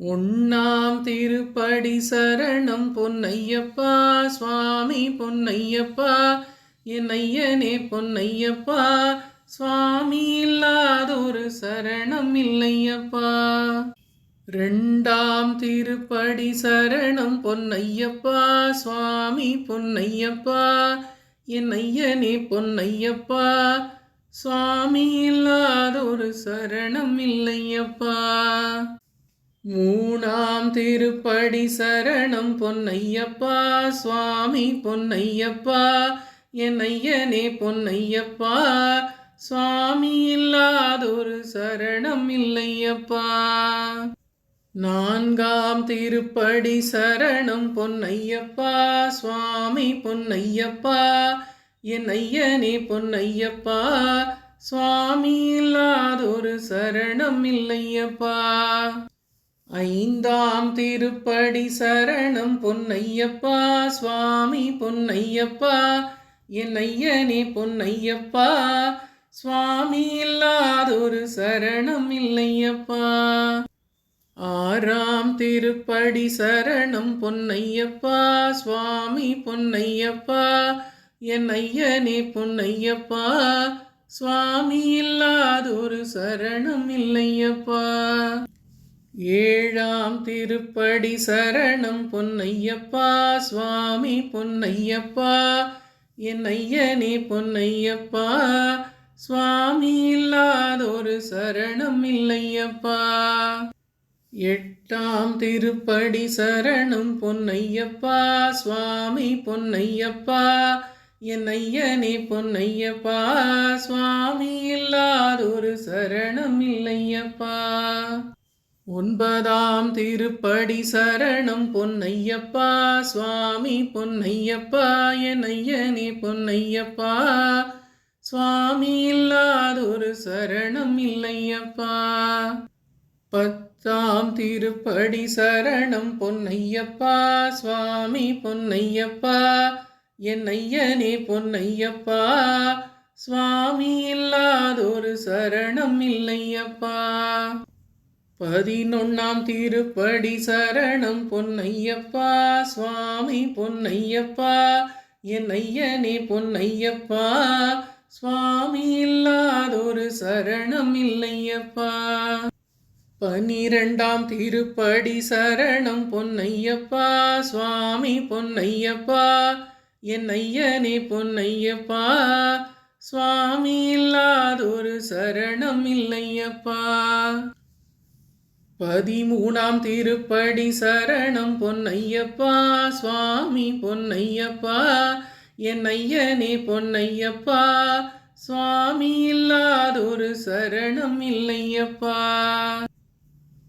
உண்ணாம் திருப்படி சரணம் பொன்னையப்பா சுவாமி பொன்னையப்பா என் ஐயனே பொன்னையப்பா சுவாமி இல்லாதொரு சரணம் இல்லையப்பா. ரெண்டாம் திருப்படி சரணம் பொன்னையப்பா சுவாமி பொன்னையப்பா என் ஐயனே பொன்னையப்பா சுவாமி இல்லாதொரு சரணம் இல்லையப்பா. மூணாம் திருப்படி சரணம் பொன்னையப்பா சுவாமி பொன்னையப்பா என் ஐயனே பொன்னையப்பா சுவாமி இல்லாதொரு சரணம் இல்லையப்பா. நான்காம் திருப்படி சரணம் பொன்னையப்பா சுவாமி பொன்னையப்பா என் ஐயனே பொன்னையப்பா சுவாமி இல்லாதொரு சரணம் இல்லையப்பா. ஐந்தாம் திருப்படி சரணம் பொன்னையப்பா சுவாமி பொன்னையப்பா என் ஐயனே பொன்னையப்பா சுவாமி இல்லாதொரு சரணம் இல்லையப்பா. ஆறாம் திருப்படி சரணம் பொன்னையப்பா சுவாமி பொன்னையப்பா என் ஐயனே பொன்னையப்பா சுவாமி இல்லாதொரு சரணம் இல்லையப்பா. ஏழாம் திருப்படி சரணம் பொன்னையப்பா சுவாமி பொன்னையப்பா என் ஐயனே பொன்னையப்பா சுவாமி இல்லாதொரு சரணம் இல்லையப்பா. எட்டாம் திருப்படி சரணம் பொன்னையப்பா சுவாமி பொன்னையப்பா என் ஐயனே பொன்னையப்பா சுவாமி இல்லாதொரு சரணம் இல்லையப்பா. ஒன்பதாம் திருப்படி சரணம் பொன்னையப்பா சுவாமி பொன்னையப்பா என் ஐயனே பொன்னையப்பா. சுவாமி இல்லாதொரு சரணம் இல்லையப்பா. பத்தாம் திருப்படி சரணம் பொன்னையப்பா சுவாமி பொன்னையப்பா என் ஐயனே பொன்னையப்பா. சுவாமி இல்லாதொரு சரணம் இல்லையப்பா. பதினொன்னாம் திருப்படி சரணம் பொன்னையப்பா சுவாமி பொன்னையப்பா என் ஐயனே பொன்னையப்பா சுவாமி இல்லாதொரு சரணம் இல்லையப்பா. பனிரெண்டாம் திருப்படி சரணம் பொன்னையப்பா சுவாமி பொன்னையப்பா என் ஐயனே பொன்னையப்பா சுவாமி இல்லாதொரு சரணம் இல்லையப்பா. பதிமூணாம் திருப்படி சரணம் பொன்னையப்பா சுவாமி பொன்னையப்பா என் ஐயனே பொன்னையப்பா சுவாமி இல்லாதொரு சரணம் இல்லையப்பா.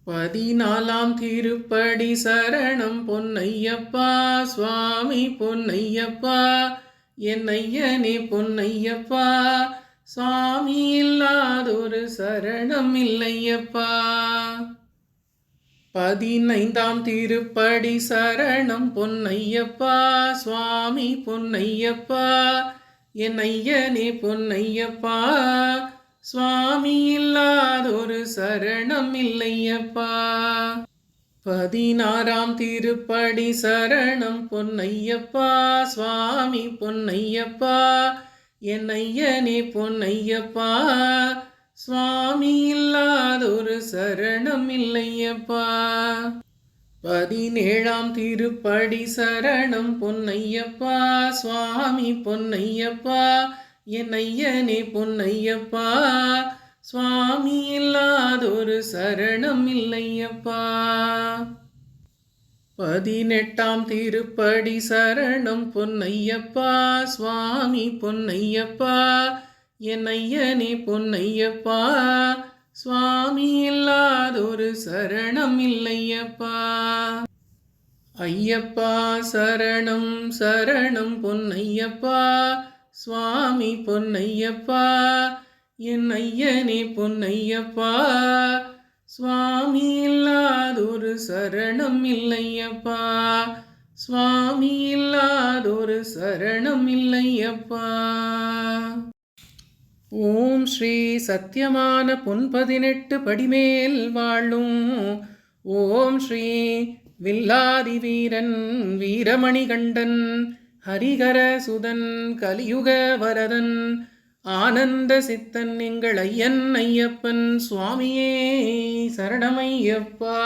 பதினாலாம் திருப்படி சரணம் பொன்னையப்பா சுவாமி பொன்னையப்பா என் ஐயனே பொன்னையப்பா சுவாமி இல்லாதொரு சரணம் இல்லையப்பா. பதினைந்தாம் திருப்படி சரணம் பொன்னையப்பா சுவாமி பொன்னையப்பா என் ஐயனே பொன்னையப்பா சுவாமி இல்லாதொரு சரணம் இல்லையப்பா. பதினாறாம் திருப்படி சரணம் பொன்னையப்பா சுவாமி பொன்னையப்பா என் ஐயனே பொன்னையப்பா சுவாமி இல்ல சரணம் இல்லையப்பா. பதினேழாம் திருப்படி சரணம் பொன்னையப்பா. சுவாமி பொன்னையப்பா என் ஐயனே பொன்னையப்பா. சுவாமி இல்லாதொரு சரணம் இல்லையப்பா. பதினெட்டாம் திருப்படி சரணம் பொன்னையப்பா. சுவாமி பொன்னையப்பா என் ஐயனே பொன்னையப்பா. சுவாமி இல்லாதொரு சரணம் இல்லையப்பா. ஐயப்பா சரணம் சரணம் பொன்னையப்பா. சுவாமி பொன்னையப்பா என் ஐயனே பொன்னையப்பா. சுவாமி இல்லாதொரு சரணம் இல்லையப்பா. சுவாமி இல்லாதொரு சரணம் இல்லையப்பா. ஓம் ஸ்ரீ சத்தியமான பொன் பதினெட்டு படிமேல் வாழும். ஓம் ஸ்ரீ வில்லாதி வீரன் வீரமணிகண்டன் ஹரிகர சுதன் கலியுக வரதன் ஆனந்த சித்தன் எங்கள் ஐயன் ஐயப்பன் சுவாமியே சரணமையப்பா.